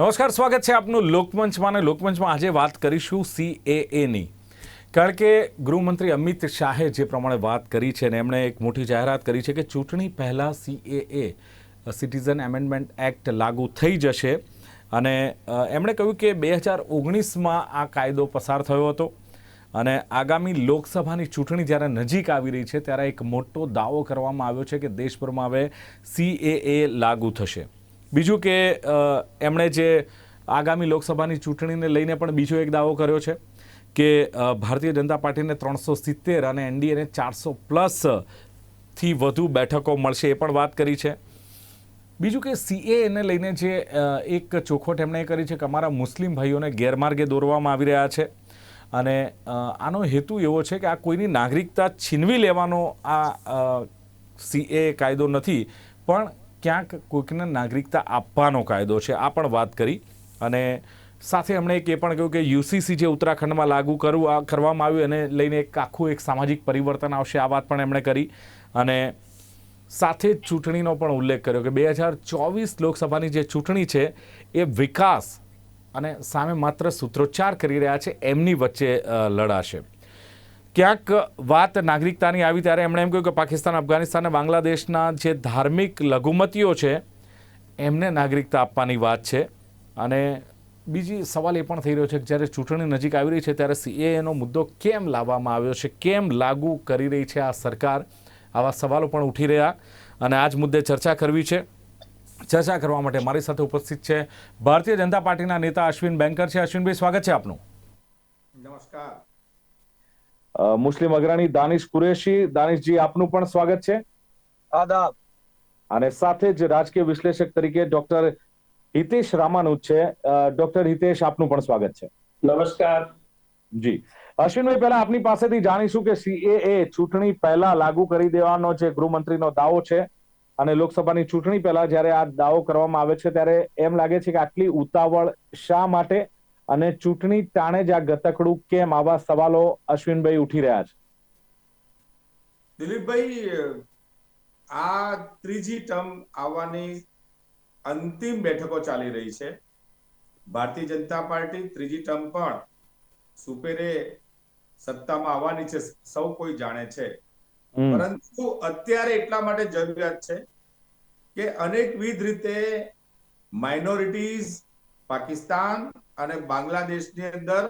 નમસ્કાર, સ્વાગત છે આપનું લોકમંચમાં અને લોકમંચમાં આજે વાત કરીશું સીએએની કારણ કે ગૃહમંત્રી અમિત શાહે જે પ્રમાણે વાત કરી છે ને એમણે એક મોટી જાહેરાત કરી છે કે ચૂંટણી પહેલાં સીએએ સિટીઝન એમેન્ડમેન્ટ એક્ટ લાગુ થઈ જશે. અને એમણે કહ્યું કે બે હજાર ઓગણીસમાં આ કાયદો પસાર થયો હતો અને આગામી લોકસભાની ચૂંટણી જ્યારે નજીક આવી રહી છે, ત્યારે એક મોટો દાવો કરવામાં આવ્યો છે કે દેશભરમાં હવે સીએએ લાગુ થશે. બીજું કે એમણે જે આગામી લોકસભાની ચૂંટણીને લઈને પણ બીજો એક દાવો કર્યો છે કે ભારતીય જનતા પાર્ટીને ત્રણસો સિત્તેર અને એનડીએને ચારસો પ્લસથી વધુ બેઠકો મળશે એ પણ વાત કરી છે. બીજું કે સીએને લઈને જે એક ચોખવટ એમણે કરી છે કે અમારા મુસ્લિમ ભાઈઓને ગેરમાર્ગે દોરવામાં આવી રહ્યા છે. અને આનો હેતુ એવો છે કે આ કોઈની નાગરિકતા છીનવી લેવાનો આ સીએ કાયદો નથી. પણ ક્યાંક કોઈકને નાગરિકતા આપવાનો કાયદો છે, આ પણ વાત કરી. અને સાથે એમણે એક એ પણ કહ્યું કે યુસીસી જે ઉત્તરાખંડમાં લાગુ કરવું આ કરવામાં આવ્યું, એને લઈને એક આખું એક સામાજિક પરિવર્તન આવશે, આ વાત પણ એમણે કરી. અને સાથે જ ચૂંટણીનો પણ ઉલ્લેખ કર્યો કે બે હજાર ચોવીસ લોકસભાની જે ચૂંટણી છે, એ વિકાસ અને સામે માત્ર સૂત્રોચ્ચાર કરી રહ્યા છે, એમની વચ્ચે લડાશે. ક્યાંક વાત નાગરિકતાની આવી ત્યારે એમણે એમ કહ્યું કે પાકિસ્તાન, અફઘાનિસ્તાન અને બાંગ્લાદેશના જે ધાર્મિક લઘુમતીઓ છે, એમને નાગરિકતા આપવાની વાત છે. અને બીજી સવાલ એ પણ થઈ રહ્યો છે કે જ્યારે ચૂંટણી નજીક આવી રહી છે ત્યારે સીએએનો મુદ્દો કેમ લાવવામાં આવ્યો છે? કેમ લાગુ કરી રહી છે આ સરકાર? આવા સવાલો પણ ઉઠી રહ્યા અને આ જ મુદ્દે ચર્ચા કરવી છે. ચર્ચા કરવા માટે મારી સાથે ઉપસ્થિત છે ભારતીય જનતા પાર્ટીના નેતા અશ્વિન બેંકર છે. અશ્વિનભાઈ, સ્વાગત છે આપનું. નમસ્કાર. મુસ્લિમ અગ્રણી દાનિશ કુરેશી. દાનિશજી આપનું પણ સ્વાગત છે. આદાબ. અને સાથે જ રાજકીય વિશ્લેષક તરીકે ડોક્ટર હિતેશ રામાનુજ છે. ડોક્ટર હિતેશ આપનું પણ સ્વાગત છે. નમસ્કાર. જી. અશ્વિનભાઈ પહેલા આપની પાસેથી જાણીશું કે સીએએ ચૂંટણી પહેલા લાગુ કરી દેવાનો જે ગૃહમંત્રીનો દાવો છે અને લોકસભાની ચૂંટણી પહેલા જ્યારે આ દાવો કરવામાં આવે છે ત્યારે એમ લાગે છે કે આટલી ઉતાવળ શા માટે અને ચૂંટણી ટાણે જ આ ગતકડું કેમ? આવા સવાલો અશ્વિનભાઈ ઉઠી રહ્યા છે. દિલીપભાઈ આ ત્રીજી ટર્મ આવવાની અંતિમ બેઠકો ચાલી રહી છે. ભારતીય જનતા પાર્ટી ત્રીજી ટર્મ પણ સુપેરે સત્તામાં આવવાની છે સૌ કોઈ જાણે છે. પરંતુ અત્યારે એટલા માટે જરૂરિયાત છે કે અનેકવિધ રીતે માઇનોરિટીઝ પાકિસ્તાન અને બાંગ્લાદેશની અંદર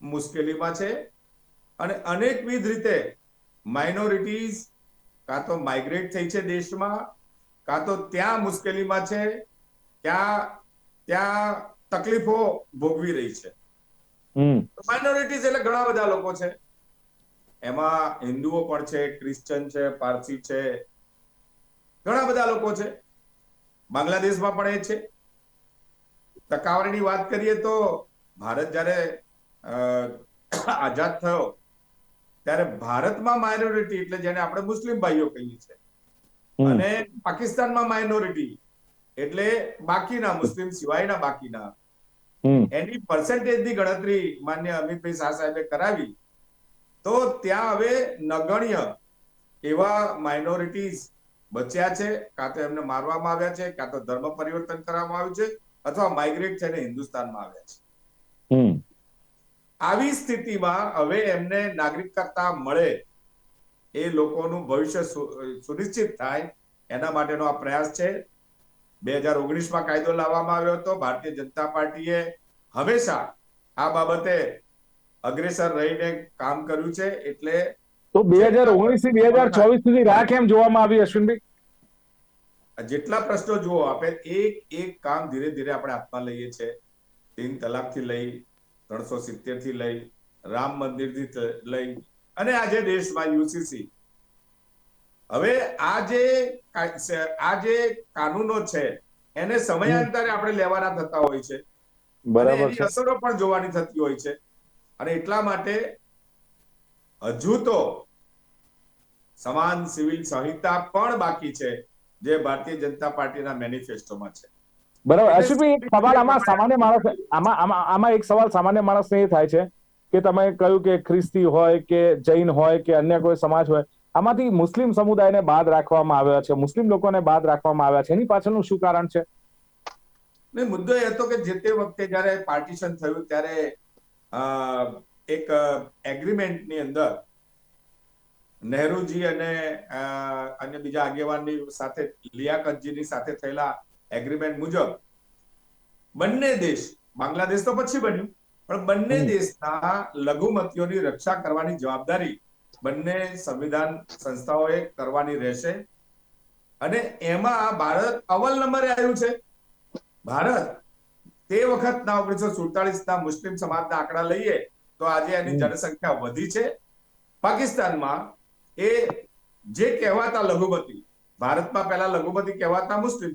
મુશ્કેલીમાં છે. અને અનેકવિધ રીતે માઇનોરિટીઝ કાં તો માઇગ્રેટ થઈ છે દેશમાં કાં તો ત્યાં મુશ્કેલીમાં છે ત્યાં ત્યાં તકલીફો ભોગવી રહી છે. માઇનોરિટીઝ એટલે ઘણા બધા લોકો છે. એમાં હિન્દુઓ પણ છે ક્રિશ્ચન છે પારસી છે ઘણા બધા લોકો છે. બાંગ્લાદેશમાં પણ એ છે. ટકાવારીની વાત કરીએ તો ભારત જ્યારે આઝાદ થયો ત્યારે ભારતમાં માઇનોરિટી એટલે જેને આપણે મુસ્લિમ ભાઈઓ કહીએ છીએ. અને પાકિસ્તાનમાં માઇનોરિટી એટલે બાકીના મુસ્લિમ સિવાયના બાકીના. એની એની પર્સન્ટેજની ગણતરી માન્ય અમિતભાઈ શાહ સાહેબે કરાવી. તો ત્યાં હવે નગણ્ય એવા માઇનોરિટીઝ બચ્યા છે. કાં તો એમને મારવામાં આવ્યા છે કાં તો ધર્મ પરિવર્તન કરવામાં આવ્યું છે. અથવા માઇગ્રેટ થઈને હિન્દુસ્તાનમાં આવ્યા છે. આવી સ્થિતિમાં હવે એમને નાગરિકતા મળે એ લોકોનું ભવિષ્ય સુનિશ્ચિત થાય એના માટેનો આ પ્રયાસ છે. બે હજાર ઓગણીસમાં કાયદો લાવવામાં આવ્યો હતો. ભારતીય જનતા પાર્ટીએ હંમેશા આ બાબતે અગ્રેસર રહીને કામ કર્યું છે એટલે તો બે હજાર ઓગણીસથી બે હજાર ચોવીસ સુધી રાહ કેમ જોવામાં આવી અશ્વિનભાઈ? જેટલા પ્રશ્નો જુઓ આપણે એક એક કામ ધીરે ધીરે આપણે આપવા લઈએ છીએ તીન તલાકથી લઈ ત્રણસો સિત્તેરથી લઈ રામ મંદિરથી લઈ અને આજે દેશમાં યુસીસી હવે આ જે આ જે કાનૂનો છે એને સમયાંતરે આપણે લેવાના થતા હોય છે. બરાબર અસરો પણ જોવાની થતી હોય છે. અને એટલા માટે હજુ તો સમાન સિવિલ સંહિતા પણ બાકી છે. જે ભારતીય જનતા પાર્ટીના મેનિફેસ્ટોમાં છે. બરાબર. અશ્વિનભાઈ એક સવાલ આમાં સામાન્ય માણસ આમાં આમાં એક સવાલ સામાન્ય માણસને એ થાય છે કે તમે કહ્યું કે ખ્રિસ્તી હોય કે જૈન હોય કે અન્ય કોઈ સમાજ હોય આમાંથી મુસ્લિમ સમુદાયને બાદ રાખવામાં આવ્યા છે મુસ્લિમ લોકોને બાદ રાખવામાં આવ્યા છે. એની પાછળનું શું કારણ છે? નહીં મુદ્દો એ હતો કે જે તે વખતે જ્યારે પાર્ટીશન થયું ત્યારે એક એગ્રીમેન્ટની અંદર નહેરુજી અને અન્ય બીજા આગેવાનની સાથે લિયાકતજીની સાથે થયેલા એગ્રીમેન્ટ મુજબ બંને દેશ બાંગ્લાદેશ તો પછી બન્યું પણ બંને દેશના લઘુમતીઓની રક્ષા કરવાની જવાબદારી બંને સંવિધાન સંસ્થાઓએ કરવાની રહેશે. અને એમાં ભારત અવ્વલ નંબરે આવ્યું છે. ભારત તે વખતના ઓગણીસો સુડતાલીસ ના મુસ્લિમ સમાજના આંકડા લઈએ તો આજે એની જનસંખ્યા વધી છે. પાકિસ્તાનમાં એ જે કહેવાતા લઘુમતી ભારતમાં પહેલા લઘુમતી કહેવાતા મુસ્લિમ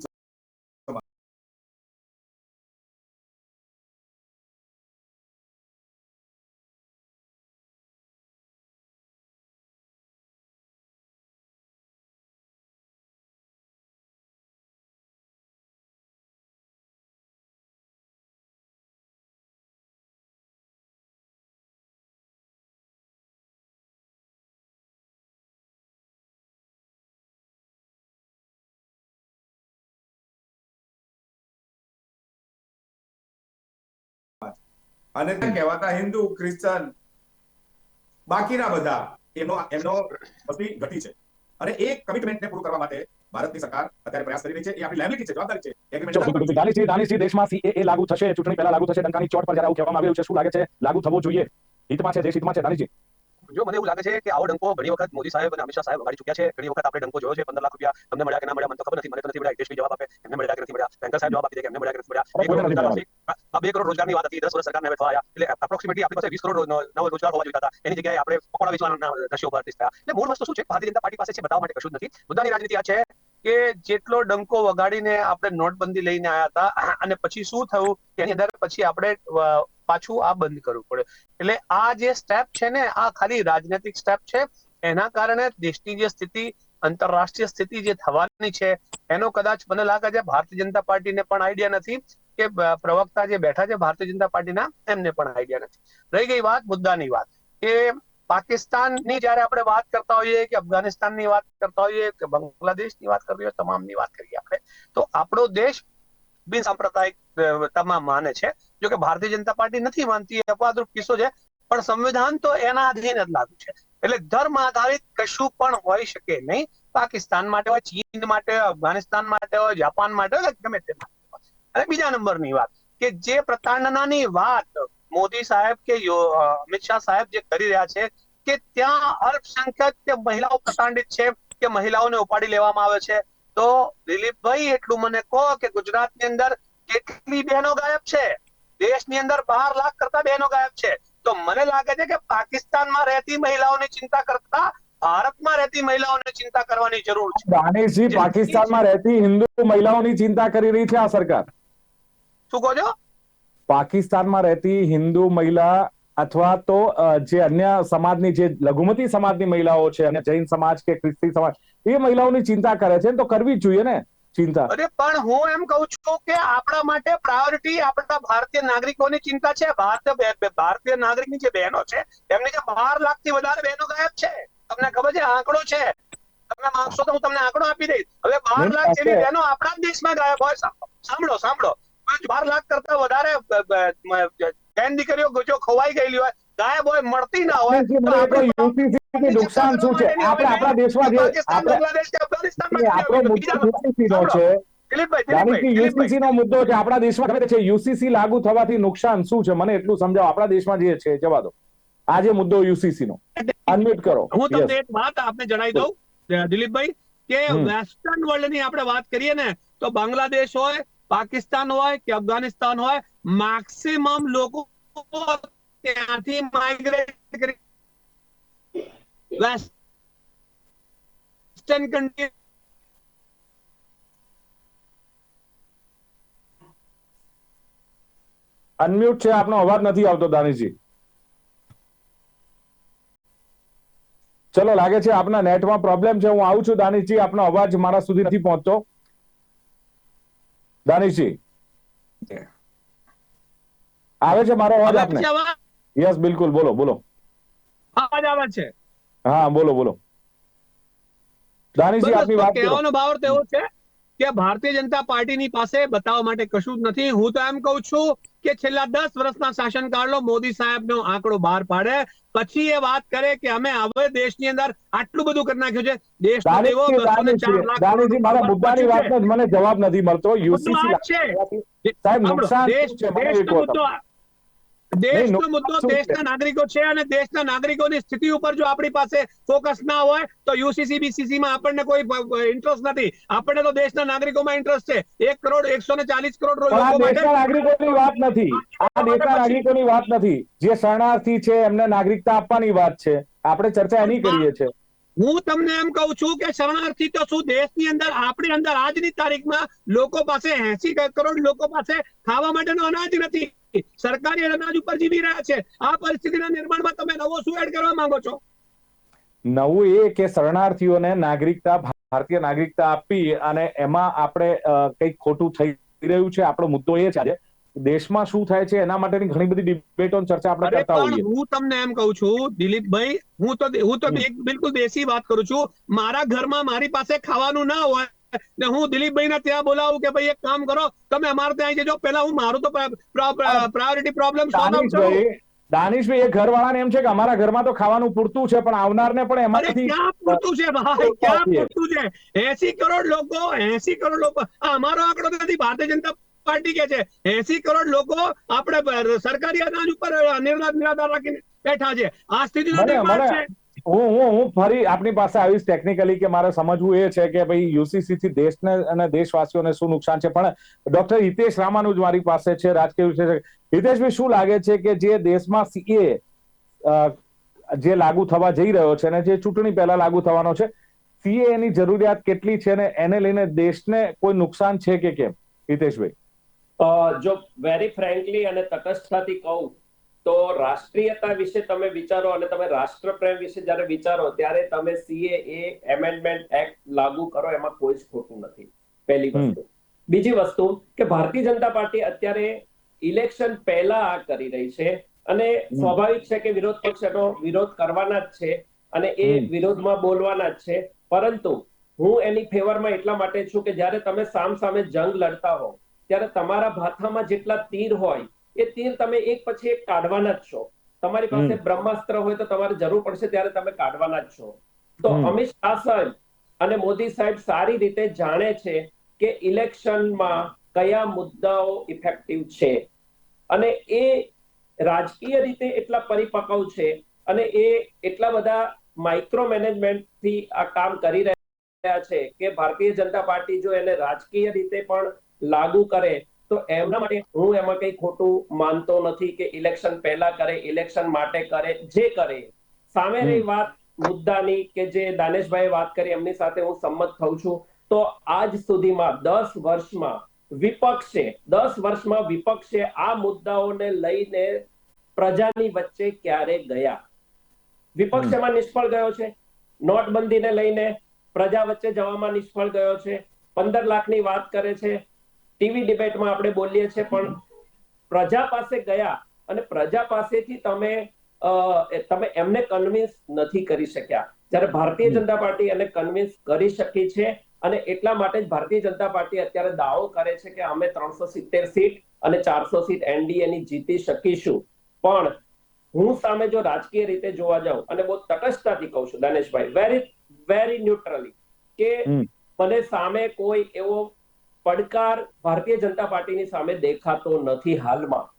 અને ત્યાં કહેવાતા હિન્દુ ક્રિશ્ચન બાકીના બધા એનો એમનો વસ્તી ઘટી છે. અને એ કમિટમેન્ટને પૂરું કરવા માટે ભારતની સરકાર અત્યારે પ્રયાસ કરી રહી છે. એ આપણી લાયબિલિટી છે જવાબદારી છે. બિલકુલ. દાનિશજી દાનિશજી દેશમાં સીએએ લાગુ થશે ચૂંટણી પહેલા લાગુ થશે ડંકાની ચોટ પર જ્યારે આવું કહેવામાં આવ્યું છે શું લાગે છે? લાગુ થવો જોઈએ. હિતમાં છે દેશ હિતમાં છે દાનિશજી જો મને એવું લાગે છે કે આવો ડંકો ઘણી વખત મોદી સાહેબ અને અમિત શાહ સાહેબ વગાડી ચૂક્યા છે ઘણી વખત આપણે ડંકો જોયો છે પંદર લાખ રૂપિયા તમને મળ્યા કે ના મળ્યા મને તો ખબર નથી મને તો નથી મળ્યા હિતેશભાઈ જવાબ આપે એમને મળ્યા કે નથી મળ્યા બેંકર સાહેબ જવાબ આપી દે કે એમને મળ્યા કે નથી મળ્યા. આ બે કરોડ રોજગારની વાત હતી દસ વર્ષ સરકારને થવા આવ્યા. એટલે એપ્રોક્સિમેટલી આપણી પાસે વીસ કરોડ નવો રોજગાર હોવા જોઈતા હતા. એની જગ્યાએ આપણે પકોડા વેચવાના દ્રશ્યો પર આર્ટિસ્ટ થયા. એટલે મૂળ વસ્તુ શું છે? ભારતીય જનતા પાર્ટી પાસે છે બતાવવા માટે કશું જ નથી. મુદ્દાની રાજનીતિ આ છે કે જેટલો ડંકો વગાડીને આપણે નોટબંધી લઈને આવ્યા હતા અને પછી શું થયું? એની અંદર પછી આપણે પાછું આ બંધ કરવું પડે. એટલે આ જે સ્ટેપ છે ને, આ ખાલી રાજનૈતિક સ્ટેપ છે. એના કારણે દેશની જે સ્થિતિ, આંતરરાષ્ટ્રીય સ્થિતિ જે થવાની છે, એનો કદાચ મને લાગે છે ભારતીય જનતા પાર્ટીને પણ આઈડિયા નથી કે પ્રવક્તા જે બેઠા છે ભારતીય જનતા પાર્ટીના, એમને પણ આઈડિયા નથી. રહી ગઈ વાત, મુદ્દાની વાત. કે પાકિસ્તાનની જ્યારે આપણે વાત કરતા હોઈએ કે અફઘાનિસ્તાનની વાત કરતા હોઈએ કે બાંગ્લાદેશની વાત કરવી હોય તમામની વાત કરીએ આપણે. તો આપણો દેશ બિન સાંપ્રદાયિક તમામ માને છે. જો ભારતીય જનતા પાર્ટી નથી માનતી અપવાદરૂપ કિસ્સો છે પણ સંવિધાન તો એના અધીન જ લાગુ છે. એટલે ધર્મ આધારિત કશું પણ હોઈ શકે નહીં. પાકિસ્તાન માટે હોય ચીન માટે હોય, અફઘાનિસ્તાન માટે હોય જાપાન માટે હોય ગમે તે માટે. અને બીજા નંબરની વાત કે જે પ્રતાડનાની વાત મોદી સાહેબ કે અમિત શાહ સાહેબ જે કરી રહ્યા છે કે ત્યાં અલ્પસંખ્યક કે મહિલાઓ પ્રતાંડિત છે કે મહિલાઓને ઉપાડી લેવામાં આવે છે તો દિલીપભાઈ એટલું મને કહો કે ગુજરાતની અંદર કેટલી બહેનો ગાયબ છે? દેશની અંદર બાર લાખ કરતા બહેનો ગાયબ છે. તો મને લાગે છે કે પાકિસ્તાનમાં રહેતી મહિલાઓની ચિંતા કરતા ભારતમાં રહેતી મહિલાઓની ચિંતા કરવાની જરૂર છે. દાનેશજી પાકિસ્તાનમાં રહેતી હિન્દુ મહિલાઓની ચિંતા કરી રહી છે આ સરકાર? શું કહો છો? પાકિસ્તાનમાં રહેતી હિન્દુ મહિલા અથવા તો જે અન્ય સમાજની જે લઘુમતી સમાજની મહિલાઓ છે અને જૈન સમાજ કે ખ્રિસ્તી સમાજ એ મહિલાઓની ચિંતા કરે છે તો કરવી જ જોઈએ ને? ચિંતા. અરે પણ હું એમ કહું છું કે આપણા માટે પ્રાયોરિટી આપણા ભારતીય નાગરિકોની ચિંતા છે. ભારતીય ભારતીય નાગરિકની જે બહેનો છે એમની જે બાર લાખથી વધારે બહેનો ગાયબ છે. તમને ખબર છે આંકડો છે. તમે માંગશો તો હું તમને આંકડો આપી દઈશ. હવે બાર લાખ જેવી. બહેનો આપણા જ દેશમાં ગાયબ હોય. સાંભળો સાંભળો. બાર લાખ કરતા વધારે બ- બ- મ- જૈન દીકરીઓ જો ખોવાઈ ગયેલી હોય ગાયબ હોય મળતી ના હોય નુકસાન શું છે? આપણે આપણા દેશમાં જે આપણે મુદ્દો છે. યુસીસી નો મુદ્દો છે આપણા દેશમાં ખબર છે યુસીસી લાગુ થવાથી નુકસાન શું છે? મને એટલું સમજાવો. આપણા દેશમાં જે છે જવા દો. આ જે મુદ્દો યુસીસી નો. અનમ્યુટ કરો. હું તમને એક વાત આપને જણાવી દઉં દિલીપભાઈ કે વેસ્ટર્ન વર્લ્ડની આપણે વાત કરીએ ને તો બાંગ્લાદેશ હોય પાકિસ્તાન હોય કે અફઘાનિસ્તાન હોય મેક્સિમમ લોકો ત્યાંથી માઇગ્રેટ કરી વેસ્ટર્ન કન્ટ્રી અનમ્યુટ છે આપનો અવાજ નથી આવતો દાનિશજી ચલો લાગે છે આપના નેટમાં પ્રોબ્લેમ છે હું આવું છું દાનિશજી આપનો અવાજ મારા સુધી નથી પહોંચતો. દાનિશજી આવે છે મારો અવાજ આપને? યસ બિલકુલ બોલો બોલો. અવાજ આવે છે. હા બોલો બોલો. દાનીજી આપની વાત કહેવાનો ભાવ તો એવો છે કે ભારતીય જનતા પાર્ટીની પાસે બતાવવા માટે કશું જ નથી. હું તો એમ કહું છું કે છેલ્લા દસ વર્ષના શાસનકાળનો મોદી સાહેબનો આંકડો બહાર પાડે. પછી એ વાત કરે કે અમે હવે દેશની અંદર આટલું બધું કરી નાખ્યું છે. દેશ દેવો દાનીજી, 204 લાખ દાનીજી, કરોડ મારા મુદ્દાની વાતનો જ મને જવાબ નથી મળતો. યુસીસી સાહેબ નુકસાન દેશનો મુદ્દો દેશનો નાગરિકો છે અને દેશના નાગરિકોની સ્થિતિ ઉપર જો આપણી પાસે ફોકસ ના હોય તો યુસીસી બીસીસી માં આપણને કોઈ ઇન્ટરેસ્ટ નથી. આપણને તો દેશના નાગરિકોમાં ઇન્ટરેસ્ટ છે. એક કરોડ એકસો ને ચાલીસ કરોડ લોકો માટે નાગરિકોની વાત નથી. આ દેશના નાગરિકોની વાત નથી. જે શરણાર્થી છે એમને નાગરિકતા આપવાની વાત છે. આપણે ચર્ચા એની કરીએ છીએ. હું તમને એમ કહું છું કે શરણાર્થી તો શું? દેશની અંદર આપણી અંદર આજની તારીખમાં લોકો પાસે એસી કરોડ લોકો પાસે ખાવા માટેનો અનાજ નથી. સરકારી અનાજ ઉપર જીવી રહ્યા છે. આ પરિસ્થિતિના નિર્માણમાં તમે નવો શું એડ કરવા માંગો છો? નવું એ કે શરણાર્થીઓને નાગરિકતા ભારતીય નાગરિકતા આપી અને એમાં આપણે કંઈક ખોટું થઈ રહ્યું છે. આપણો મુદ્દો એ છે દેશમાં શું થાય છે એના માટેની ઘણી બધી ડિબેટો ચર્ચા આપણે કરતા હોઈએ. હું તમને એમ કહું છું દિલીપભાઈ હું તો હું તો બિલકુલ દેશી વાત કરું છું. મારા ઘરમાં મારી પાસે ખાવાનું ના હોય ને હું દિલીપભાઈ ને ત્યાં બોલાવું કે ભાઈ એક કામ કરો તમે અમારે ત્યાં જજો. પેલા હું મારું તો પ્રાયોરિટી પ્રોબ્લેમ સોલ્વ કરું દાનિશભાઈ એ ઘરવાળાને એમ છે કે અમારા ઘરમાં તો ખાવાનું પૂરતું છે પણ આવનારને પણ એમાંથી ક્યાં પૂરતું છે ભાઈ? ક્યાં પૂરતું છે? એસી કરોડ લોકો એસી કરોડ લોકો અમારો આંકડો નથી ભારતીય જનતા પાર્ટી કે છે? એસી કરોડ લોકો આપણે સરકારી અનાજ ઉપર નિર્ણાત નિરાધાર રાખીને બેઠા છે. આ સ્થિતિનો નિર્માણ છે. હું હું હું ફરી આપની પાસે આવીશ ટેકનિકલી કે મારે સમજવું એ છે કે ભાઈ યુસીસી થી દેશને અને દેશવાસીઓને શું નુકસાન છે. પણ ડોક્ટર હિતેશ રામાનુજ મારી પાસે છે, રાજકીય વિશ્લેષક હિતેશભાઈ, શું લાગે છે કે જે દેશમાં સીએ જે લાગુ થવા જઈ રહ્યો છે અને જે ચૂંટણી પહેલા લાગુ થવાનો છે સીએ એની જરૂરિયાત કેટલી છે અને એને લઈને દેશને કોઈ નુકસાન છે કે કેમ? હિતેશભાઈ. જો વેરી ફ્રેન્કલી અને તટસ્થતાથી કહું તો રાષ્ટ્રીયતા વિશે તમે વિચારો અને તમે રાષ્ટ્રપ્રેમ વિશે જ્યારે વિચારો ત્યારે તમે સીએ એમેન્ડમેન્ટ એક્ટ લાગુ કરો એમાં કોઈ જ ખોટું નથી. પહેલી વસ્તુ. બીજી વસ્તુ કે ભારતીય જનતા પાર્ટી અત્યારે ઇલેક્શન પહેલા આ કરી રહી છે અને સ્વાભાવિક છે કે વિરોધ પક્ષ એનો વિરોધ કરવાના જ છે અને એ વિરોધમાં બોલવાના જ છે. પરંતુ હું એની ફેવરમાં એટલા માટે છું કે જ્યારે તમે સામ સામે જંગ લડતા હો ત્યારે તમારા ભાથામાં જેટલા તીર હોય એ તીર તમે એક પછી એક કાઢવાના જ છો. તમારી પાસે બ્રહ્માસ્ત્ર હોય તો તમારે જરૂર પડશે ત્યારે તમે કાઢવાના જ છો. તો અમિત શાહ સાહેબ અને મોદી સાહેબ સારી રીતે જાણે છે કે ઇલેક્શનમાં કયા મુદ્દાઓ ઇફેક્ટિવ છે. અને એ રાજકીય રીતે એટલા પરિપક્વ છે અને એ એટલા બધા માઇક્રો મેનેજમેન્ટથી આ કામ કરી રહ્યા છે કે ભારતીય જનતા પાર્ટી જો એને રાજકીય રીતે પણ લાગુ કરે તો એમના માટે હું એમાં કઈ ખોટું માનતો નથી કે ઇલેક્શન પહેલા કરે ઇલેક્શન માટે કરે જે કરે. સામે રહી વાત મુદ્દાની કે જે દાનેશભાઈ વાત કરી એમની સાથે હું સંમત થઉં છું. તો આજ સુધીમાં દસ વર્ષમાં વિપક્ષે દસ વર્ષમાં વિપક્ષે આ મુદ્દાઓને લઈને પ્રજાની વચ્ચે ક્યારે ગયા? વિપક્ષ એમાં નિષ્ફળ ગયો છે. નોટબંધીને લઈને પ્રજા વચ્ચે જવામાં નિષ્ફળ ગયો છે. પંદર લાખની વાત કરે છે. ટીવી ડિબેટમાં આપણે બોલીએ છીએ પણ પ્રજા પાસે ગયા અને પ્રજા પાસેથી તમે તમે એમને કન્વિન્સ નથી કરી શક્યા. જ્યારે ભારતીય જનતા પાર્ટી એને કન્વિન્સ કરી શકી છે અને એટલા માટે જ ભારતીય જનતા પાર્ટી અત્યારે દાવો કરે છે કે અમે ત્રણસો સિત્તેર સીટ અને ચારસો સીટ એનડીએ ની જીતી શકીશું. પણ હું સામે જો રાજકીય રીતે જોવા જાઉં અને બહુ તટસ્થતાથી કહું છું દાનેશભાઈ વેરી વેરી ન્યુટ્રલી કે મને સામે કોઈ એવો પડકાર ભારતીય જનતા પાર્ટીની સામે દેખાતો નથી હાલમાં.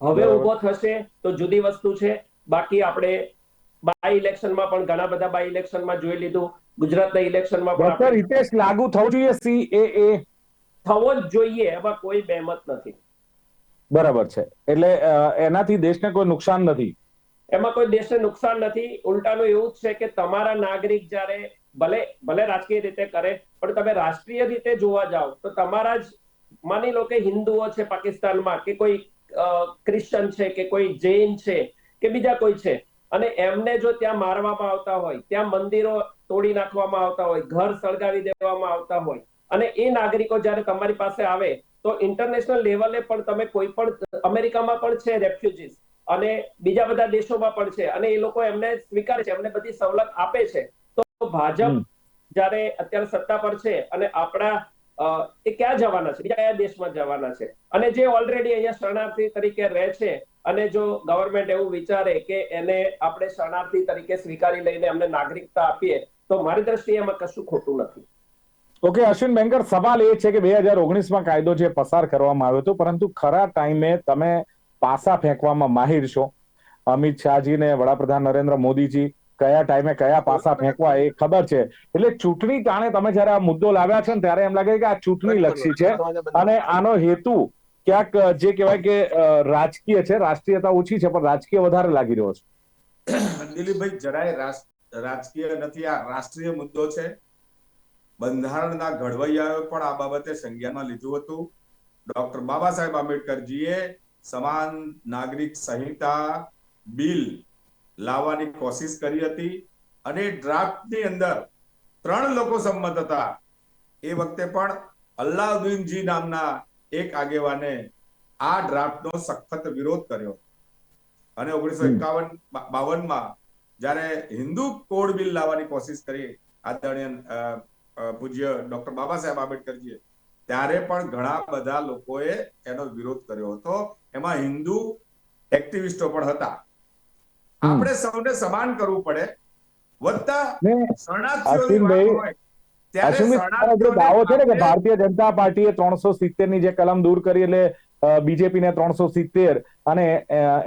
હવે ઊભો થશે તો જુદી વસ્તુ છે. બાકી આપણે બાય ઇલેક્શનમાં પણ ઘણા બધા બાય ઇલેક્શનમાં જોઈ લીધું. ગુજરાતના ઇલેક્શનમાં પણ ડોક્ટર હિતેશ લાગુ થવું જોઈએ સીએએ થવો જ જોઈએ એમાં કોઈ બેમત નથી. બરાબર છે. એટલે એનાથી દેશને કોઈ નુકસાન નથી. એમાં કોઈ દેશને નુકસાન નથી. ઉલટાનું એવું જ છે કે તમારા નાગરિક જ્યારે ભલે ભલે રાજકીય રીતે કરે, પણ તમે રાષ્ટ્રીય રીતે જોવા જાઓ, તો તમારા જ માની લો કે હિન્દુઓ છે પાકિસ્તાનમાં, કે કોઈ ક્રિશ્ચન છે, કે કોઈ જૈન છે, કે બીજા કોઈ છે, અને એમને જો ત્યાં મારવામાં આવતા હોય, ત્યાં મંદિરો તોડી નાખવામાં આવતા હોય, ઘર સળગાવી દેવામાં આવતા હોય, અને એ નાગરિકો જ્યારે તમારી પાસે આવે, તો ઇન્ટરનેશનલ લેવલે પણ તમે કોઈ પણ, અમેરિકામાં પણ છે રેફ્યુજીસ અને બીજા બધા દેશોમાં પણ છે, અને એ લોકો એમને સ્વીકારે છે, એમને બધી સવલત આપે છે. ભાજપ જ્યારે અત્યારે સત્તા પર છે અને આપણા એ ક્યાં જવાના છે? બીજા કયા દેશમાં જવાના છે? અને જે ઓલરેડી અહીંયા શરણાર્થી તરીકે રહે છે અને જો ગવર્મેન્ટ એવું વિચારે કે એને આપણે શરણાર્થી તરીકે સ્વીકારી લઈને એમને નાગરિકતા આપીએ તો મારી દ્રષ્ટિએ એમાં કશું ખોટું નથી. ઓકે અશ્વિન બેંકર સવાલ એ છે કે બે હજાર ઓગણીસમાં કાયદો જે પસાર કરવામાં આવ્યો હતો પરંતુ ખરા ટાઈમે તમે પાસા ફેંકવામાં માહિર છો. અમિત શાહજી ને વડાપ્રધાન નરેન્દ્ર મોદીજી કયા ટાઈમે કયા પાસા ફેંકવા એ ખબર છે. એટલે ચૂંટણી ટાણે તમે જયારે આ મુદ્દો લાવ્યા છે ને ત્યારે એમ લાગે કે આ ચૂંટણી લક્ષી છે. અને આનો હેતુ ક્યાંક જે કહેવાય કે રાજકીય છે રાષ્ટ્રીયતા ઓછી છે પણ રાજકીય વધારે લાગી રહ્યો છે. દિલીપભાઈ જરાય રાજકીય નથી. આ રાષ્ટ્રીય મુદ્દો છે. બંધારણના ઘડવૈયાઓએ પણ આ બાબતે સંજ્ઞામાં લીધું હતું. ડોક્ટર બાબા સાહેબ આંબેડકરજીએ સમાન નાગરિક સંહિતા બિલ લાવવાની કોશિશ કરી હતી અને ડ્રાફ્ટની અંદર ત્રણ લોકો સંમત હતા. એ વખતે પણ અલ્લાઉદ્દીનજી નામના એક આગેવાને આ ડ્રાફ્ટનો સખત વિરોધ કર્યો. અને ઓગણીસો એકાવન બાવનમાં જ્યારે હિન્દુ કોડ બિલ લાવવાની કોશિશ કરી આદરણીય પૂજ્ય ડોક્ટર બાબા સાહેબ આંબેડકરજીએ ત્યારે પણ ઘણા બધા લોકોએ એનો વિરોધ કર્યો હતો. એમાં હિન્દુ એક્ટિવિસ્ટો પણ હતા. આપણે સૌને સમાન કરવું પડે. વત્તા દાવો છે ને કે ભારતીય જનતા પાર્ટીએ ત્રણસો સિત્તેરની જે કલમ દૂર કરી એટલે બીજેપી ને ત્રણસો સિત્તેર અને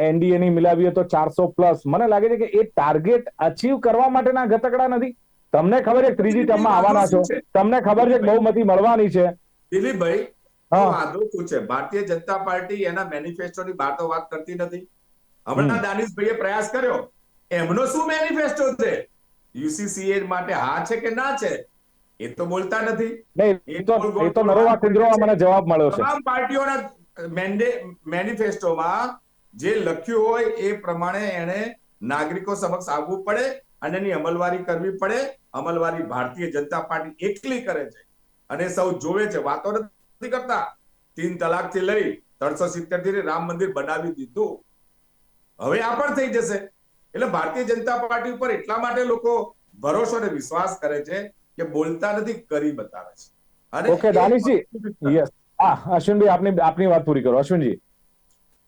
એનડીએ ની મિલાવીએ તો ચારસો પ્લસ. મને લાગે છે કે એ ટાર્ગેટ અચીવ કરવા માટેના ઘટકડા નથી. તમને ખબર છે ત્રીજી ટર્મમાં આવવાના છો. તમને ખબર છે બહુમતી મળવાની છે. દિલીપભાઈ હા. વાંધો શું છે ભારતીય જનતા પાર્ટી એના મેનિફેસ્ટોની બહાર તો વાત કરતી નથી. હમણાં દાનિશભાઈએ પ્રયાસ કર્યો. એમનો શું મેનિફેસ્ટો છે? યુસીસીએ માટે હા છે કે ના છે? એ તો બોલતા નથી. એ તો એ તો નરોવા કુંદરોમાં મને જવાબ મળ્યો છે. તમામ પાર્ટીઓના મેનિફેસ્ટોમાં જે લખ્યું હોય એ પ્રમાણે એને નાગરિકો સમક્ષ આવવું પડે અને એની અમલવારી કરવી પડે. અમલવારી ભારતીય જનતા પાર્ટી એકલી કરે છે. અને સૌ જોવે છે. વાતો નથી કરતા. તીન તલાકથી લઈ ત્રણસો સિત્તેરથી રામ મંદિર બનાવી દીધું. હવે આ પણ થઈ જશે. એટલે ભારતીય જનતા પાર્ટી ઉપર એટલા માટે લોકો ભરોસો અને વિશ્વાસ કરે છે કે બોલતા નથી કરી બતાવે છે. અને ઓકે, દાનિશજી. યસ હા અશ્વિનભાઈ આપની આપની વાત પૂરી કરો. અશ્વિનજી.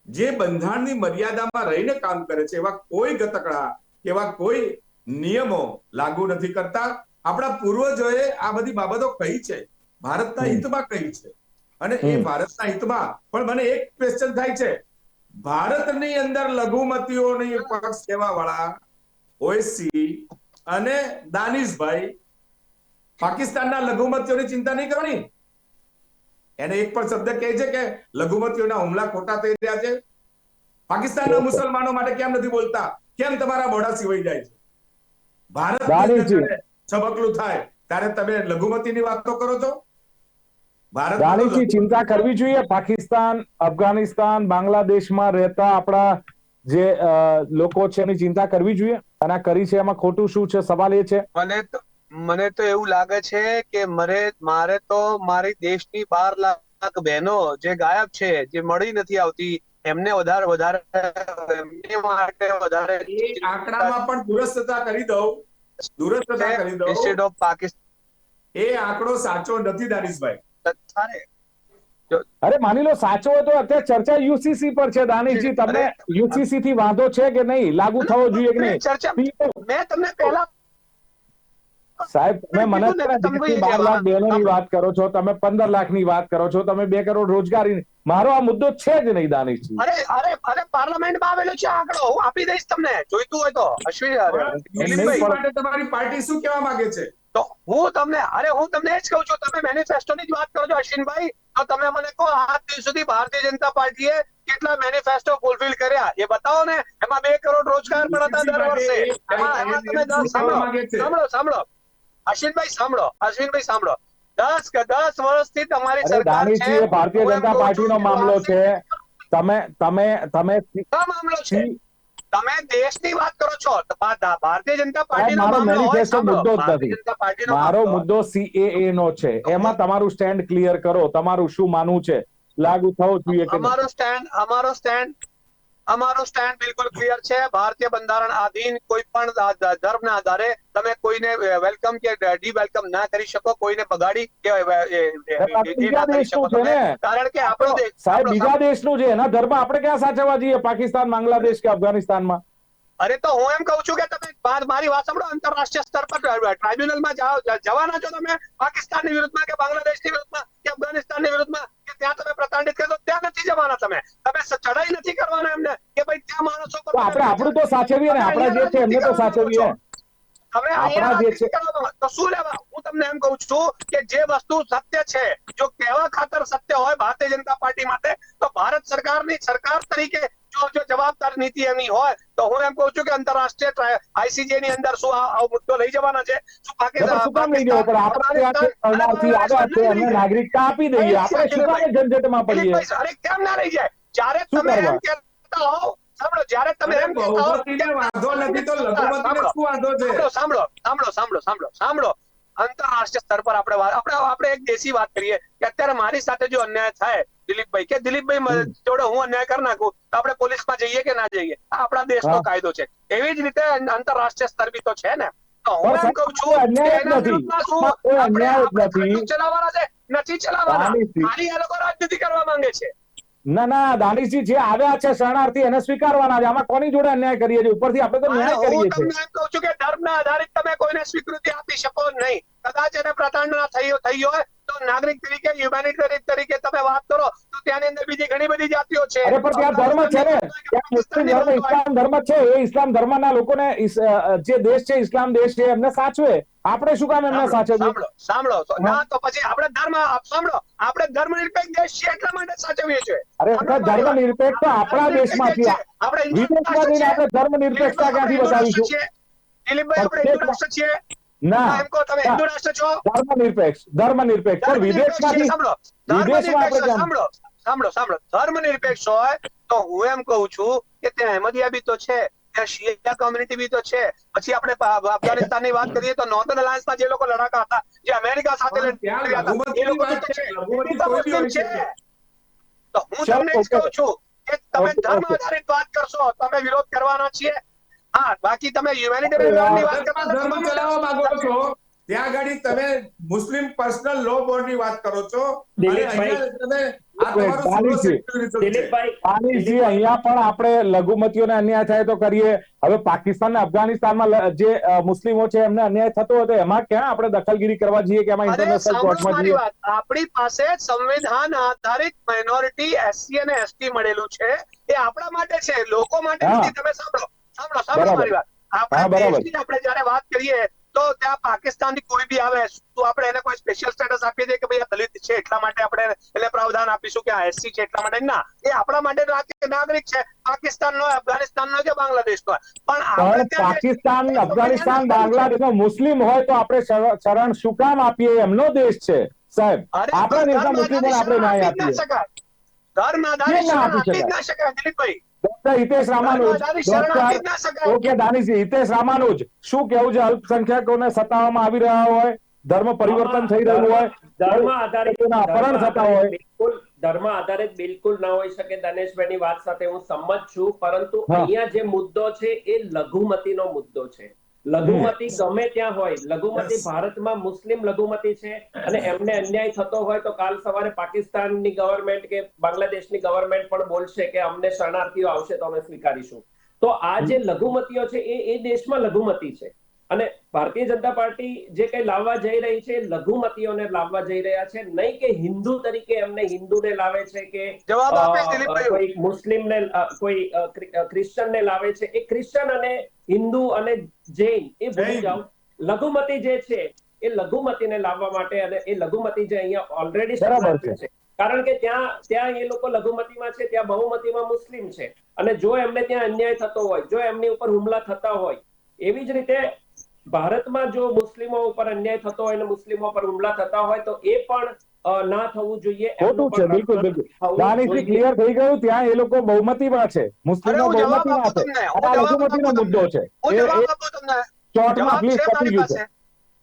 જે બંધારણની મર્યાદામાં રહીને કામ કરે છે એવા કોઈ ગતકડા એવા કોઈ નિયમો લાગુ નથી કરતા. આપણા પૂર્વજોએ આ બધી બાબતો કહી છે. ભારતના. હિતમાં કહી છે. અને એ ભારતના હિતમાં પણ મને એક ક્વેશ્ચન થાય છે. ભારતની અંદર લઘુમતીઓની પક્ષ સેવા વાળા ઓએસસી અને દાનિશભાઈ પાકિસ્તાનના લઘુમતીઓની ચિંતા નહીં કરવાની. એને એક પણ શબ્દ કહે છે કે લઘુમતીઓના હુમલા ખોટા થઈ રહ્યા છે. પાકિસ્તાનના મુસલમાનો માટે કેમ નથી બોલતા? કેમ તમારા મોઢા સિવાય જાય છે? ભારત છબકલું થાય ત્યારે તમે લઘુમતીની તો કરો છો? ભારત ચિંતા કરવી જોઈએ. પાકિસ્તાન અફઘાનિસ્તાન બાંગ્લાદેશમાં રહેતા આપણા જે લોકો છે એની ચિંતા કરવી જોઈએ. અને કરી છે એમાં ખોટું શું છે? સવાલ એ છે. મને તો મને તો એવું લાગે છે કે મરે મારે તો મારી દેશની બાર લાખ બહેનો જે ગાયબ છે જે મળી નથી આવતી એમને વધારે વધારે એમને માટે વધારે એ આંકડામાં પણ દુરસ્તતા કરી દઉં. દુરસ્તતા કરી દઉં. ઓફ પાકિસ્તાન એ આંકડો સાચો નથી દાનિશભાઈ. અરે અરે માની લો સાચો હોય તો અત્યારે ચર્ચા યુસીસી પર છે દાનિશજી તમને યુસીસી થી વાંધો છે કે નહીં? લાગુ થવો જોઈએ કે નહીં? ચર્ચા મેં તમને પહેલા સાહેબ તમે મને બાર લાખ બહેનોની ની વાત કરો છો તમે પંદર લાખની વાત કરો છો તમે બે કરોડ રોજગારી મારો આ મુદ્દો છે જ નહીં દાનિશજી અરે અરે અરે પાર્લામેન્ટમાં આવેલો છે આંકડો. હું આપી દઈશ તમને. જોઈતું હોય તો. અશ્વિન તમારી પાર્ટી શું કહેવા માંગે છે? તો હું તમને અરે હું તમને એ જ કહું છું તમે મેનિફેસ્ટોની જ વાત કરો છો અશ્વિનભાઈ. તો તમે મને કહો આજ દિવસ સુધી ભારતીય જનતા પાર્ટીએ કેટલા મેનિફેસ્ટો ફૂલફિલ કર્યા? એ બતાવો ને એમાં બે કરોડ રોજગાર પણ હતા દર વર્ષે. એમાં તમે સાંભળો સાંભળો. અશ્વિનભાઈ સાંભળો અશ્વિનભાઈ સાંભળો. દસ કે દસ વર્ષથી તમારી સરકાર છે. ભારતીય જનતા પાર્ટીનો મામલો છે. તમે તમે તમે મામલો છે? તમે દેશની વાત કરો છો ભારતીય જનતા પાર્ટી મારો સાંભળો. મુદ્દો જ નથી. મારો મુદ્દો સીએએ નો છે. એમાં તમારું સ્ટેન્ડ ક્લિયર કરો. તમારું શું માનવું છે? લાગુ થવો જોઈએ અમારો સ્ટેન્ડ અમારો સ્ટેન્ડ અમારું સ્ટેન્ડ બિલકુલ ક્લિયર છે. ભારતીય બંધારણ આધીન કોઈ પણ ધર્મના આધારે તમે કોઈને વેલકમ કે ડી વેલકમ ના કરી શકો કોઈને બગાડી કે કારણ કે આપણો દેશ સાહેબ બીજા દેશનું છે. એના ધર્મ આપણે ક્યાં સાચવવા જઈએ? પાકિસ્તાન બાંગ્લાદેશ કે અફઘાનિસ્તાનમાં? અરે તો હું એમ કહું છું કે તમે મારી વાત સાંભળો આંતરરાષ્ટ્રીય સ્તર પર ટ્રાઇબ્યુનલમાં જાઓ જ- જવાના છો તમે પાકિસ્તાનની વિરુદ્ધમાં કે બાંગ્લાદેશની વિરુદ્ધમાં કે અફઘાનિસ્તાનની વિરુદ્ધમાં કે ત્યાં તમે પ્રતાડિત કરશો ત્યાં નથી જવાના તમે. તમે સ- ચડાઈ નથી કરવાના એમને કે ભાઈ ત્યાં માણસો પર તો આપણે આપણું તો સાચવીએ ને આપણા જે છે એમને તો સાચવીએ. હવે આપણા અહીંયા જે જે છે- તો શું લેવા? હું તમને એમ કહું છું કે જે વસ્તુ સત્ય છે જો કહેવા ખાતર સત્ય હોય ભારતીય જનતા પાર્ટી માટે તો ભારત સરકારની સરકાર તરીકે જો જો જવાબદાર નીતિ એની હોય તો હું એમ કહું છું કે આંતરરાષ્ટ્રીય આઈસીજે ની અંદર શું આ મુદ્દો લઈ જવાના છે? શું પાકિસ્તાન શું કામ લઈ પડે આપણે આવ્યા છે એમને નાગરિકતા આપી દઈએ. આપણે શું કામ ઝંઝટમાં પડીએ? અરે કેમ ના લઈ જાય? જ્યારે તમે? એમ કહેતા હો સાંભળો જ્યારે તમે એમ કહેતા હો વાંધો નથી તો લઘુમતીને શું વાંધો છે? સાંભળો સાંભળો સાંભળો સાંભળો સાંભળો સાંભળો. આંતરરાષ્ટ્રીય સ્તર પર આપણે આપણે આપણે એક દેશી વાત કરીએ કે અત્યારે મારી સાથે જો અન્યાય થાય દિલીપભાઈ કે દિલીપભાઈ જોડે હું અન્યાય કરી નાખું તો આપણે પોલીસમાં જઈએ કે ના જઈએ? આ આપણા દેશનો કાયદો છે. એવી જ રીતે આંતરરાષ્ટ્રીય સ્તર બી તો છે ને. તો હું એમ કહું છું કે એના. વિરુદ્ધમાં શું? આપણે- ચલાવવાના છે? નથી ચલાવવાના. ખાલી એ લોકો રાજનીતિ કરવા માંગે છે. ના ના દાનીશજી જે આવ્યા છે શરણાર્થી એને સ્વીકારવાના છે. આમાં કોની જોડે અન્યાય કરીએ છીએ? ઉપરથી આપણે તો ન્યાય કરીએ હું છીએ. તમને કહું છું કે ધર્મના આધારિત તમે કોઈને સ્વીકૃતિ આપી શકો નહીં. કદાચ એને પ્રતાડના થઈ થઈ હોય તો નાગરિક તરીકે હ્યુમેનિટેરિયન તરીકે તમે વાત કરો તો ત્યાંની અંદર બીજી ઘણી બધી જાતિઓ છે. અરે પણ ત્યાં ધર્મ છે ને. મુસ્લિમ ધર્મ ઇસ્લામ ધર્મ છે. એ ઇસ્લામ ધર્મના લોકોને જે દેશ છે ઇસ્લામ દેશ છે એમને સાચવે. આપણે શું કામ એમના સાચવીએ સાંભળો સાંભળો. ના તો પછી આપણે ધર્મ સાંભળો આપણે ધર્મ નિરપેક્ષ દેશ છે એટલા માટે સાચવીએ છીએ. અરે ધર્મ નિરપેક્ષ તો આપણા દેશમાં છે. આપણે વિદેશમાં જઈને આપણે ધર્મ નિરપેક્ષતા ક્યાંથી બતાવીશું? દિલીપભાઈ આપણે હિન્દુ રાષ્ટ્ર છીએ. ના એમ કહો તમે હિન્દુ રાષ્ટ્ર છો? ધર્મ નિરપેક્ષ ધર્મ નિરપેક્ષ. પણ વિદેશમાંથી સાંભળો. વિદેશમાં આપણે સાંભળો. સાંભળો સાંભળો. ધર્મ નિરપેક્ષ હોય તો હું એમ કહું છું કે ત્યાં અહેમદિયા બી તો છે. ત્યાં શિયા કોમ્યુનિટી બી તો છે. પછી આપણે અફઘાનિસ્તાનની વાત કરીએ તો નોર્ધન અલાયન્સમાં જે લોકો લડાકા હતા જે અમેરિકા સાથે એ લોકો તો છે. હું તમને જ કહું છું કે તમે ધર્મ આધારિત વાત કરશો તમે વિરોધ કરવાના છીએ. હા બાકી તમે હ્યુમેનિટેરિયન વાત કરવા ધર્મ ચલાવવા માંગો છો? ત્યાં આગળ તમે મુસ્લિમ પર્સનલ લો બોર્ડની વાત કરો છો. અહીંયા પણ આપણે લઘુમતીઓને અન્યાય થાય તો કરીએ. હવે પાકિસ્તાન અફઘાનિસ્તાનમાં જે મુસ્લિમો છે એમને અન્યાય થતો હતો એમાં ક્યાં આપણે દખલગીરી કરવા જઈએ કે એમાં ઇન્ટરનેશનલ કોર્ટમાં જઈએ? આપણી પાસે સંવિધાન આધારિત માઇનોરિટી એસસી અને એસટી મળેલું છે. એ આપણા માટે છે લોકો માટે નથી. તમે સાંભળો સાંભળો સાંભળો મારી વાત. આપણે જયારે વાત કરીએ તો ત્યાં પાકિસ્તાનની કોઈ બી આવે તો આપણે એને કોઈ સ્પેશિયલ સ્ટેટસ આપી દઈએ કે ભાઈ આ દલિત છે એટલા માટે આપણે એને પ્રાવધાન આપીશું કે આ એસસી છે એટલા માટે. ના એ આપણા માટે નાગરિક છે. પાકિસ્તાનનો અફઘાનિસ્તાનનો કે બાંગ્લાદેશનો. પણ આપણે પાકિસ્તાન અફઘાનિસ્તાન બાંગ્લાદેશનો મુસ્લિમ હોય તો આપણે શરણ શું કામ આપીએ? એમનો દેશ છે સાહેબ. આપણા પણ દેશના મુસ્લિમોને આપણે ન્યાય આપીએ. ધર્મ શરણ આપી આપી જ ના શકાય દિલીપભાઈ. ડોક્ટર હિતેશ રામાનુજ ના. ઓકે દાનીજી હિતેશ રામાનુજ શું કેવું છે? અલ્પસંખ્યકોને સતાવવામાં આવી રહ્યા હોય ધર્મ પરિવર્તન થઈ રહ્યું હોય ધર્મ આધારિત અપહરણ થતા હોય. બિલકુલ ધર્મ આધારિત બિલકુલ ના હોઈ શકે ધનેશભાઈની વાત સાથે હું સંમત છું પરંતુ. અહીંયા જે મુદ્દો છે એ લઘુમતીનો મુદ્દો છે. લઘુમતી ગમે ત્યાં હોય લઘુમતી ભારતમાં મુસ્લિમ લઘુમતી છે અને એમને અન્યાય થતો હોય તો કાલ સવારે પાકિસ્તાનની ગવર્મેન્ટ કે બાંગ્લાદેશની ગવર્મેન્ટ પણ બોલશે કે અમને શરણાર્થીઓ આવશે તો અમે સ્વીકારીશું. તો આ જે લઘુમતીઓ છે એ એ દેશમાં લઘુમતી છે. અને ભારતીય જનતા પાર્ટી જે કઈ લાવવા જઈ રહી છે લઘુમતીઓને લાવવા જઈ રહ્યા છે નહીં કે હિન્દુ તરીકે એમને હિન્દુને લાવે છે કે જવાબ કોઈ મુસ્લિમને કોઈ ક્રિશ્ચનને લાવે છે. એ ક્રિશ્ચન અને હિન્દુ અને જૈન એ ભૂલી જાઓ. લઘુમતી જે છે એ લઘુમતીને લાવવા માટે અને એ લઘુમતી જે અહીંયા ઓલરેડી બરાબર. છે. કારણ કે ત્યાં ત્યાં એ લોકો લઘુમતીમાં છે ત્યાં બહુમતીમાં મુસ્લિમ છે. અને જો એમને ત્યાં અન્યાય થતો હોય જો એમની ઉપર હુમલા થતા હોય એવી જ રીતે ભારતમાં જો મુસ્લિમો ઉપર અન્યાય થતો હોય અને મુસ્લિમો પર હુમલા થતા હોય તો એ પણ ના થવું જોઈએ. ખોટું છે બિલકુલ બિલકુલ. દાનિશજી ક્લિયર થઈ ગયું ત્યાં એ લોકો બહુમતીમાં છે. મુસ્લિમો જવાબ બહુમતીમાં છે આ લઘુમતીનો મુદ્દો છે. જવાબ પ્લીઝ પતી ગયું છે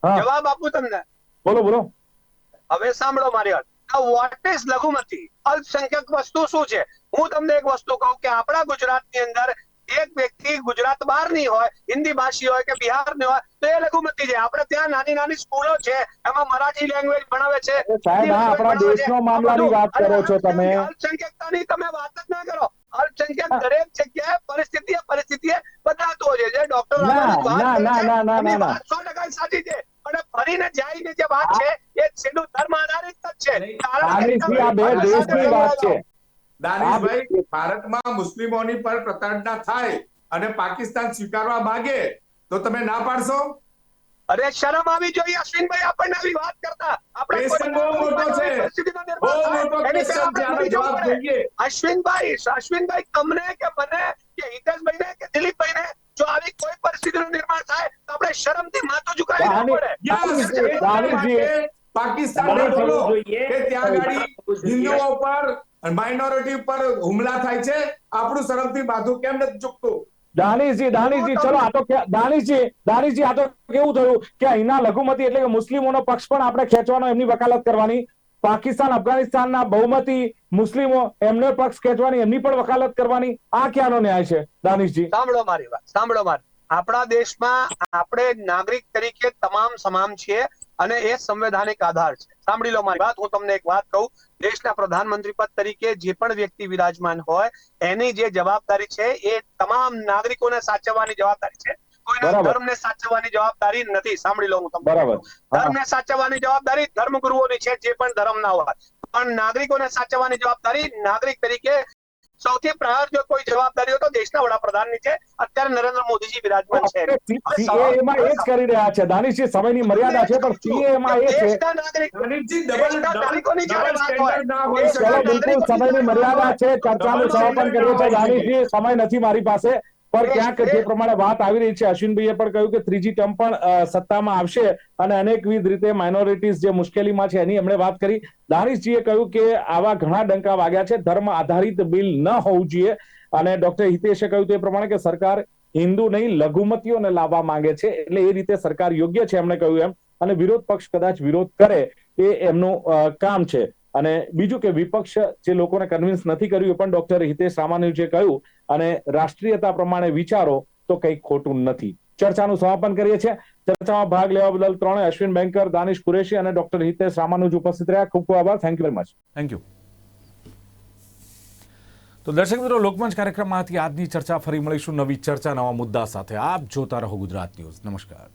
જવાબ આપું તમને. બોલો બોલો. હવે સાંભળો મારી વાત. વોટ ઇઝ લઘુમતી? અલ્પસંખ્યક વસ્તુ શું છે? હું તમને એક વસ્તુ કહું કે આપણા ગુજરાતની અંદર એક વ્યક્તિ ગુજરાત બહારની હોય હિન્દી ભાષી હોય કે બિહારની હોય તો એ લઘુમતી છે. આપણે ત્યાં નાની નાની સ્કૂલો છે એમાં મરાઠી લેંગ્વેજ ભણાવે છે. સાહેબ, આપણા દેશનો મામલાની વાત કરો છો તમે. અલ્પસંખ્યકતાની તમે વાત જ ના કરો. અલ્પસંખ્યક દરેક જગ્યાએ પરિસ્થિતિ પરિસ્થિતિએ બદલાતું હોય છે. જે ડોક્ટર ના, ના, ના, ના, ના, ના, સો ટકા સાચી છે. પણ ફરીને જાઈને જે વાત છે એ સીધું ધર્મ આધારિત જ છે. કારણ કે આ બે દેશની વાત છે. દાનિશભાઈ ભારતમાં મુસ્લિમોની પર પ્રતાડના થાય અને પાકિસ્તાન સ્વીકારવા માંગે તો તમે ના પાડશો? અરે શરમ આવી જોઈએ અશ્વિનભાઈ આપણને આવી વાત કરતા. આપણે. અશ્વિનભાઈ અશ્વિનભાઈ તમને કે મને કે હિતેશભાઈને કે દિલીપભાઈને જો આવી કોઈ પરિસ્થિતિનું નિર્માણ થાય તો આપણે શરમથી માથું ઝુકાવી પાકિસ્તાન. કે ત્યાં હિન્દુઓ પર માઇનોરિટી પર હુમલા થાય છે. આપણું શરમથી માથું કેમ નથી ચૂકતું? દાનિશજી દાનિશજી ચલો આ તો કે- દાનિશજી દાનિશજી આ તો કેવું થયું કે અહીંના લઘુમતી એટલે કે મુસ્લિમોનો પક્ષ પણ આપણે ખેંચવાનો એમની વકાલત કરવાની. પાકિસ્તાન અફઘાનિસ્તાનના બહુમતી મુસ્લિમો એમને પક્ષ ખેંચવાની એમની પણ વકાલત કરવાની. આ ક્યાંનો ન્યાય છે? દાનિશજી. સાંભળો મારી વાત સાંભળો મારી. આપણા દેશમાં આપણે નાગરિક તરીકે તમામ સમાન છીએ. અને એ સંવૈધાનિક આધાર છે. સાંભળી લો મારી વાત. હું તમને એક વાત કહું. દેશના પ્રધાનમંત્રી પદ તરીકે જે પણ વ્યક્તિ વિરાજમાન હોય એની જે જવાબદારી છે એ તમામ નાગરિકોને સાચવવાની જવાબદારી છે. કોઈના ધર્મને સાચવવાની જવાબદારી નથી. સાંભળી લો હું તમને. બરાબર. ધર્મને સાચવવાની જવાબદારી ધર્મગુરુઓની છે જે પણ ધર્મના હોય. પણ નાગરિકોને સાચવવાની જવાબદારી નાગરિક તરીકે સૌથી પ્રહાર જો કોઈ જવાબદારીઓ તો દેશના વડાપ્રધાનની છે. અત્યારે નરેન્દ્ર મોદીજી વિરાજમાન છે. CAA માં એ જ કરી રહ્યા છે. દાનિશજી સમયની મર્યાદા છે પણ CAA માં એ છે. દેશના નાગરિક દાનિશજી, દેશના નાગરિકોની જ્યારે વાત હોય, ચલો બિલકુલ સમયની મર્યાદા છે. ચર્ચાનું સમાપન કરીએ છીએ. દાનિશજી સમય નથી મારી પાસે. પણ ક્યાંક જે પ્રમાણે વાત આવી રહી છે અશ્વિનભાઈએ પણ કહ્યું કે ત્રીજી ટર્મ પણ સત્તામાં આવશે અને અનેકવિધ રીતે માઇનોરિટીઝ જે મુશ્કેલીમાં છે એની એમણે વાત કરી. દાનિશજીએ કહ્યું કે આવા ઘણા ડંકા વાગ્યા છે ધર્મ આધારિત બિલ ન હોવું જોઈએ અને ડોક્ટર હિતેશે કહ્યું તે પ્રમાણે કે સરકાર હિન્દુ નહીં લઘુમતીઓને લાવવા માંગે છે એટલે એ રીતે સરકાર યોગ્ય છે એમણે કહ્યું એમ. અને વિરોધ પક્ષ કદાચ વિરોધ કરે એ એમનું કામ છે. અને બીજું કે વિપક્ષ જે લોકોને કન્વિન્સ નથી કર્યું એ પણ ડોક્ટર હિતેશ રામાનુજે કહ્યું, અને રાષ્ટ્રીયતા પ્રમાણે વિચારો તો કંઈ ખોટું નથી. ચર્ચાનું સમાપન કરીએ છીએ. ચર્ચામાં ભાગ લેવા બદલ ત્રણે અશ્વિન બેંકર દાનિશ કુરેશી અને ડોક્ટર હિતેશ રામાનુજ ઉપસ્થિત રહ્યા. ખૂબ ખૂબ આભાર. Thank you very much thank you તો દર્શક મિત્રો, લોકમંચ કાર્યક્રમમાંથી આજની ચર્ચા ફરી મળીશું. નવી ચર્ચા, નવા મુદ્દા સાથે આપ જોતા રહો ગુજરાત ન્યૂઝ. નમસ્કાર.